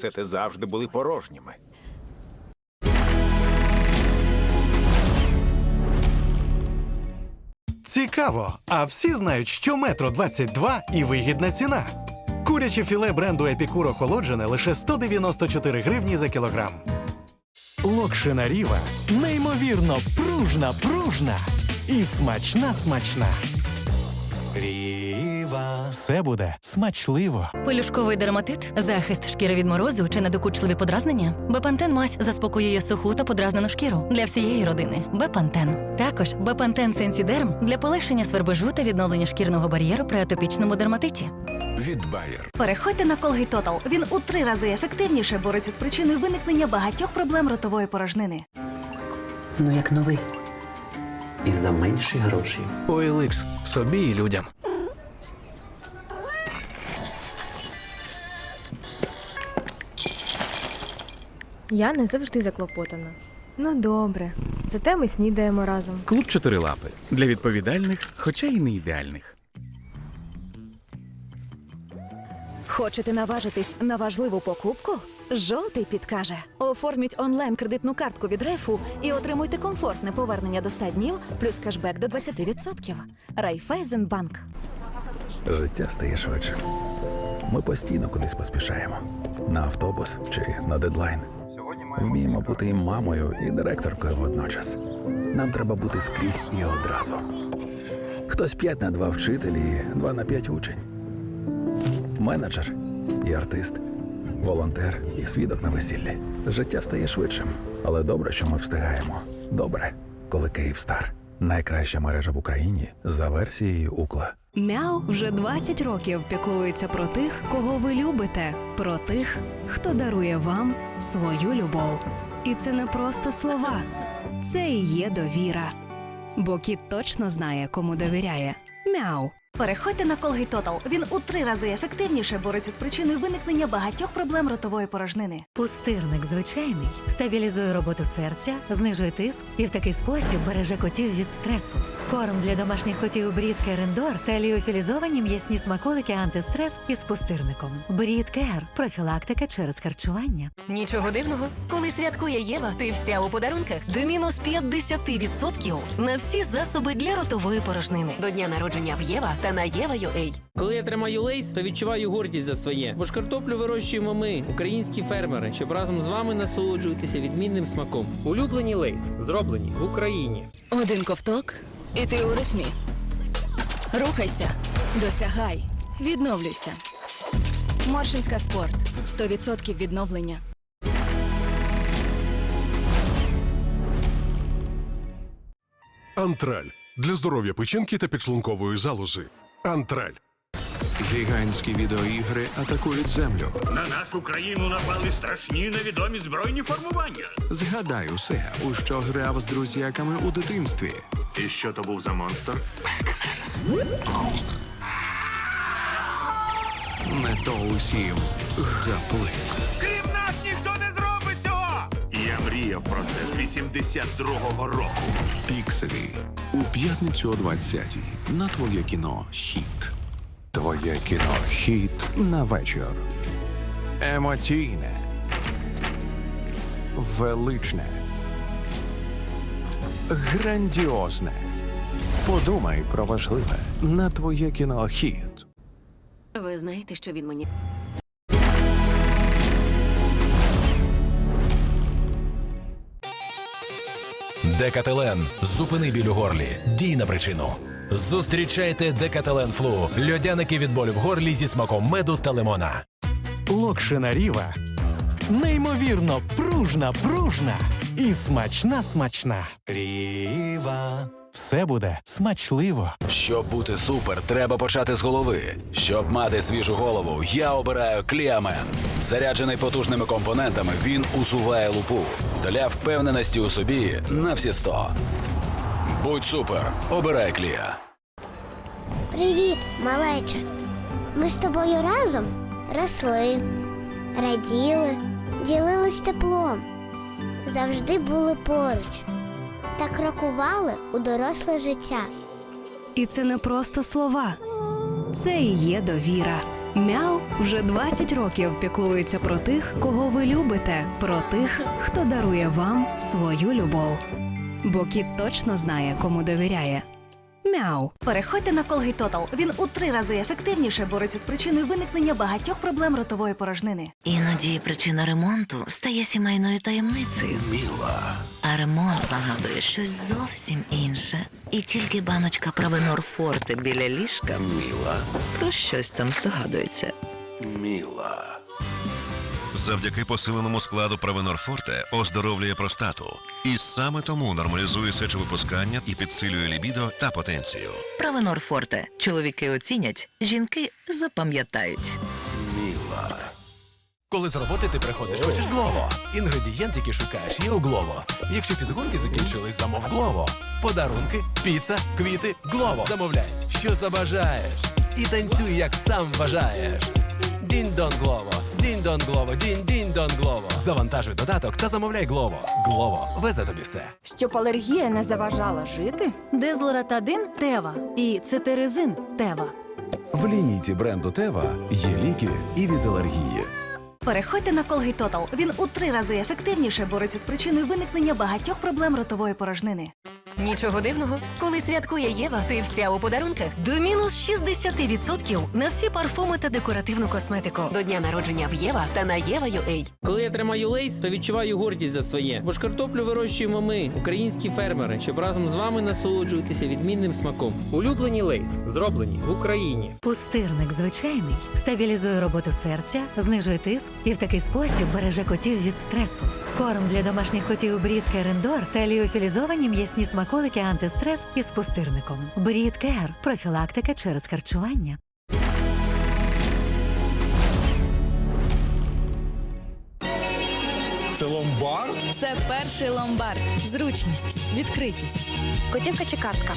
Це завжди були порожніми. Цікаво, а всі знають, що метро 22 і вигідна ціна. Куряче філе бренду Епікур охолоджене лише 194 гривні за кілограм. Локшина Ріва неймовірно пружна, пружна і смачна, смачна. Ріва. Все буде смачливо. Пелюшковий дерматит, захист шкіри від морозу чи недокучливі подразнення. Бепантен мазь заспокоює суху та подразнену шкіру для всієї родини. Бепантен. Також Бепантен Сенсідерм для полегшення свербежу та відновлення шкірного бар'єру при атопічному дерматиті. від Bayer. Переходьте на Colgate Total. Він у три рази ефективніше бореться з причиною виникнення багатьох проблем ротової порожнини. Ну, як новий. І за менші гроші. OLX. собі і людям. Я не завжди заклопотана. Ну добре, зате ми снідаємо разом. Клуб чотирилапи для відповідальних, хоча й не ідеальних. Хочете наважитись на важливу покупку? Жовтий підкаже. Оформіть онлайн кредитну картку від Райфу і отримуйте комфортне повернення до 100 днів плюс кешбек до 20%. Райфайзенбанк. Життя стає швидшим. Ми постійно кудись поспішаємо. На автобус чи на дедлайн. Вміємо бути і мамою, і директоркою водночас. Нам треба бути скрізь і одразу. Хтось 5 на 2 вчитель і 2 на 5 учень. Менеджер і артист, волонтер і свідок на весіллі. Життя стає швидшим, але добре, що ми встигаємо. Добре, коли Київстар найкраща мережа в Україні за версією Укла. Мяу вже 20 років піклується про тих, кого ви любите, про тих, хто дарує вам свою любов. І це не просто слова, це і є довіра. Бо кіт точно знає, кому довіряє. Мяу. Переходьте на Colgate Total. Він у три рази ефективніше бореться з причиною виникнення багатьох проблем ротової порожнини. Пустирник звичайний стабілізує роботу серця, знижує тиск і в такий спосіб береже котів від стресу. Корм для домашніх котів Брід Керендор та ліофілізовані м'ясні смаколики антистрес із пустирником. Брід Кер профілактика через харчування. Нічого дивного, коли святкує Єва, ти вся у подарунках до мінус 50% на всі засоби для ротової порожнини. До дня народження в Єва та на Єва.ua. Коли я тримаю лейс, то відчуваю гордість за своє. Бо ж картоплю вирощуємо ми, українські фермери, щоб разом з вами насолоджуватися відмінним смаком. Улюблені лейс зроблені в Україні. Один ковток, і ти у ритмі. Рухайся, досягай, відновлюйся. Моршинська спорт 100% відновлення. Антраль для здоров'я печінки та підшлункової залози. Антраль. Гігантські відеоігри атакують землю. На нашу країну напали страшні невідомі збройні формування. Згадай усе, у що грав з друзяками у дитинстві. І що то був за монстр? Не то усім гапли. Крім нас Я мріяв про це з 82-го року. Пікселі. У п'ятницю о 20-й. На твоє кіно Хіт. Твоє кіно Хіт на вечір. Емоційне. Величне. Грандіозне. Подумай про важливе на твоє кіно Хіт. Ви знаєте, що він мені. Декателен. Зупини біль у горлі. Дій на причину. Зустрічайте Декателен Флу. Льодяники від болю в горлі зі смаком меду та лимона. Локшина Ріва неймовірно пружна, пружна і смачна, смачна. Ріва. Все буде смачливо. Щоб бути супер, треба почати з голови. Щоб мати свіжу голову, я обираю Кліамен. Заряджений потужними компонентами, він усуває лупу. Для впевненості у собі на всі сто. Будь супер, обирай Клія. Привіт, малеча. Ми з тобою разом росли, раділи, ділились теплом, завжди були поруч та крокували у доросле життя. І це не просто слова, це і є довіра. Мяу вже 20 років піклується про тих, кого ви любите, про тих, хто дарує вам свою любов. Бо кіт точно знає, кому довіряє. Мяу. Переходьте на Colgate Total. Він у три рази ефективніше бореться з причиною виникнення багатьох проблем ротової порожнини. Іноді причина ремонту стає сімейною таємницею. Міла. А ремонт нагадує щось зовсім інше. І тільки баночка Правенор Форте біля ліжка Міла. про щось там здогадується. Міла. Завдяки посиленому складу Правенорфорте оздоровлює простату. І саме тому нормалізує сечовипускання і підсилює лібідо та потенцію. Правенорфорте. Чоловіки оцінять, жінки запам'ятають. Міла. Коли з роботи ти приходиш, хочеш Глово. Інгредієнт, який шукаєш, є у Глово. Якщо підгузки закінчились, замов Глово. Подарунки, піца, квіти, Глово. Замовляй, що забажаєш. І танцюй, як сам бажаєш. Дін-дон Глово, дін-дон Глово, дін-дін-дон Глово. Завантажуй додаток та замовляй Глово. Глово везе тобі все. Щоб алергія не заважала жити. Дезлоратадин Тева і цетерезин Тева. В лінійці бренду Тева є ліки і від алергії. Переходьте на Colgate Total. Він у три рази ефективніше бореться з причиною виникнення багатьох проблем ротової порожнини. Нічого дивного, коли святкує Єва, ти вся у подарунках. До мінус 60% на всі парфуми та декоративну косметику. До дня народження в Єва та на Єва.ua. Коли я тримаю лейс, то відчуваю гордість за своє. Бо ж картоплю вирощуємо ми, українські фермери, щоб разом з вами насолоджуватися відмінним смаком. Улюблені лейс зроблені в Україні. Пустирник звичайний стабілізує роботу серця, знижує тиск і в такий спосіб береже котів від стресу. Корм для домашніх котів Брід Керендор та ліофілізовані м'ясні смаколики антистрес із пустирником. Брід Кер профілактика через харчування. Це ломбард? Це перший ломбард. Зручність, відкритість. Готівка чи картка?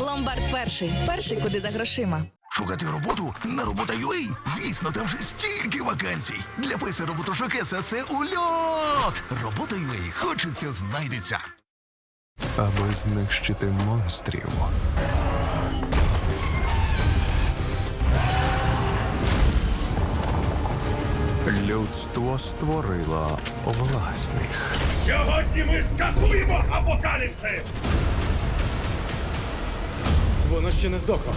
Ломбард перший. Перший, куди за грошима. Шукати роботу на робота.ua? Звісно, там же стільки вакансій. Для писа роботошукеса це ульот. Робота.ua хочеться знайдеться. Аби знищити монстрів. Людство створило власних. Сьогодні ми скасуємо апокаліпсис! Воно ще не здохло.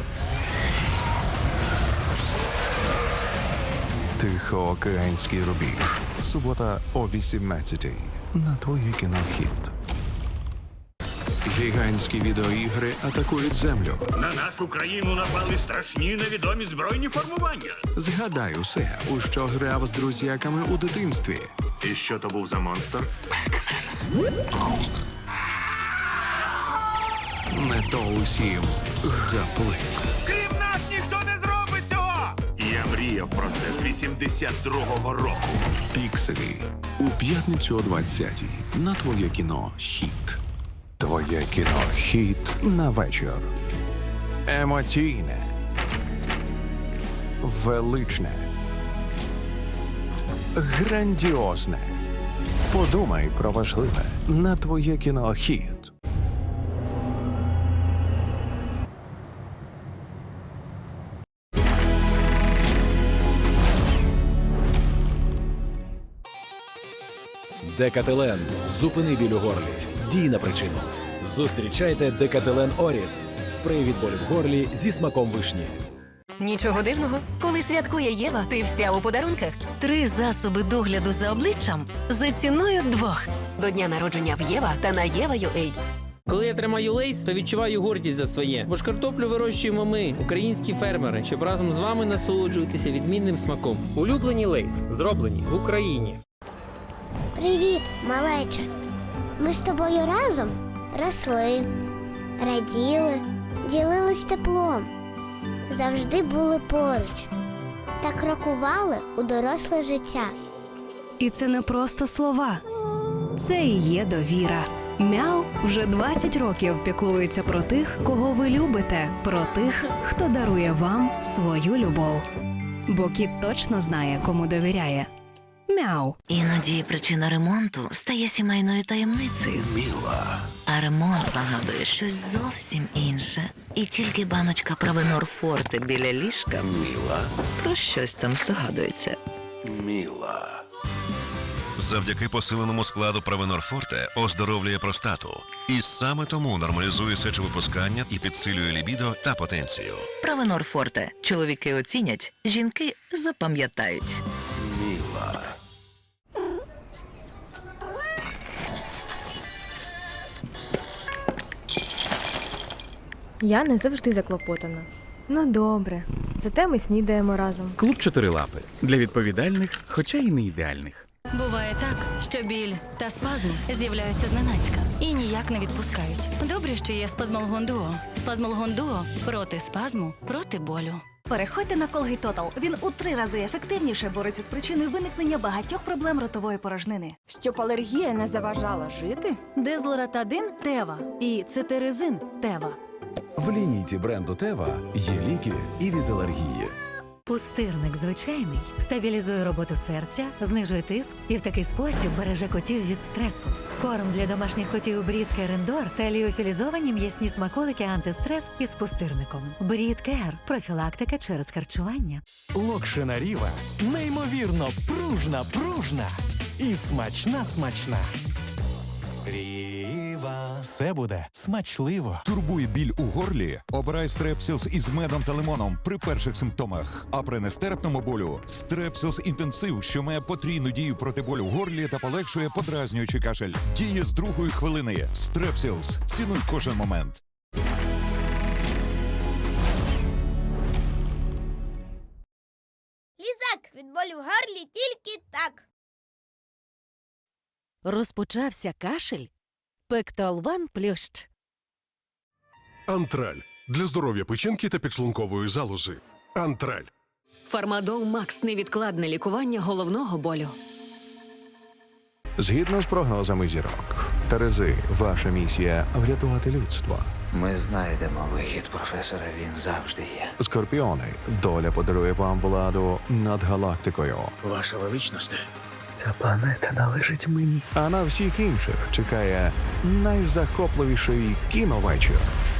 Тихоокеанський рубіж. Субота о 18 на твоє кінохід. Гігантські відеоігри атакують землю. На нашу країну напали страшні невідомі збройні формування. Згадай усе, у що грав з друзяками у дитинстві. І що то був за монстр? Не то усім гаплик. Крім нас ніхто не зробить цього! Я мріяв про це з 82-го року. Пікселі. У п'ятницю о 20-й. На твоє кіно Хіт. Твоє кіно Хіт на вечір. Емоційне. Величне. Грандіозне. Подумай про важливе на твоє кіно Хіт. Декателен. Зупини біль у горлі. Дій на причину. Зустрічайте Декателен Оріс. Спрей від болю в горлі зі смаком вишні. Нічого дивного, коли святкує Єва, ти вся у подарунках. Три засоби догляду за обличчям за ціною двох. До дня народження в Єва та на Єва.ua. Коли я тримаю лейс, то відчуваю гордість за своє. Бо ж картоплю вирощуємо ми, українські фермери, щоб разом з вами насолоджуватися відмінним смаком. Улюблені лейс зроблені в Україні. Привіт, малеча. Ми з тобою разом росли, раділи, ділились теплом, завжди були поруч та крокували у доросле життя. І це не просто слова, це і є довіра. Мяу вже 20 років піклується про тих, кого ви любите, про тих, хто дарує вам свою любов. Бо кіт точно знає, кому довіряє. Мяу. Іноді причина ремонту стає сімейною таємницею. Міла. А ремонт нагадує щось зовсім інше. І тільки баночка Провенор Форте біля ліжка Міла. про щось там здогадується. Міла. Завдяки посиленому складу Провенор Форте оздоровлює простату. І саме тому нормалізує сечовипускання і підсилює лібідо та потенцію. Провенор Форте. Чоловіки оцінять, жінки запам'ятають. Міла. Я не завжди заклопотана. Ну добре. Зате ми снідаємо разом. Клуб чотирилапи для відповідальних, хоча й не ідеальних. Буває так, що біль та спазм з'являються зненацька і ніяк не відпускають. Добре, що є спазмолгон дуо. Спазмолгон дуо проти спазму, проти болю. Переходьте на Colgate Total. Він у три рази ефективніше бореться з причиною виникнення багатьох проблем ротової порожнини. Щоб алергія не заважала жити. Дезлоратадин Тева і цитиризин Тева. В лінійці бренду Тева є ліки і від алергії. Пустирник звичайний стабілізує роботу серця, знижує тиск і в такий спосіб береже котів від стресу. Корм для домашніх котів Брід Керендор та ліофілізовані м'ясні смаколики антистрес із пустирником. Брід Кер профілактика через харчування. Локшина Ріва неймовірно пружна, пружна і смачна, смачна. Все буде смачливо. Турбує біль у горлі? Обирай стрепсілс із медом та лимоном при перших симптомах. А при нестерпному болю стрепсілс інтенсив, що має потрійну дію проти болю в горлі та полегшує подразнюючий кашель. Діє з другої хвилини. Стрепсілс. Цінуй кожен момент. Лізак від болю в горлі тільки так. Розпочався кашель. Пектолван плющ. Антраль для здоров'я печінки та підшлункової залози. Антраль. Фармадол Макс невідкладне лікування головного болю. Згідно з прогнозами зірок, Терези, ваша місія врятувати людство. Ми знайдемо вихід, професоре. Він завжди є. Скорпіони, доля подарує вам владу над галактикою. Ваша величність. Ця планета належить мені. А на всіх інших чекає найзахопливіший кіновечір.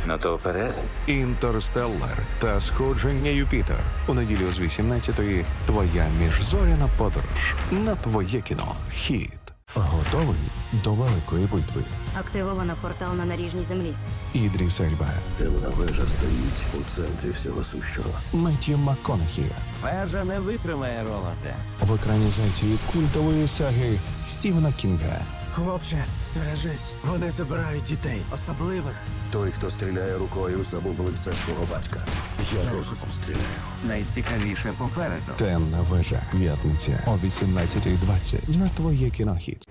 Ну то вперед. Інтерстеллар та сходження Юпітер. У неділю з 18-ї твоя міжзоряна подорож на твоє кіно. Хід. Готовий до великої битви. Активовано портал на наріжній землі. Ідріс Ельба, Темна вежа стоїть у центрі всього сущого. Меттью МакКонахі Вежа не витримає Роланда. в екранізації культової саги Стівена Кінга. Хлопче, стережись. Вони забирають дітей, особливих. Той, хто стріляє рукою, забув лице свого батька. Я розумом стріляю. Найцікавіше попереду. Темна вежа. П'ятниця о 18.20 на твоє кінохід.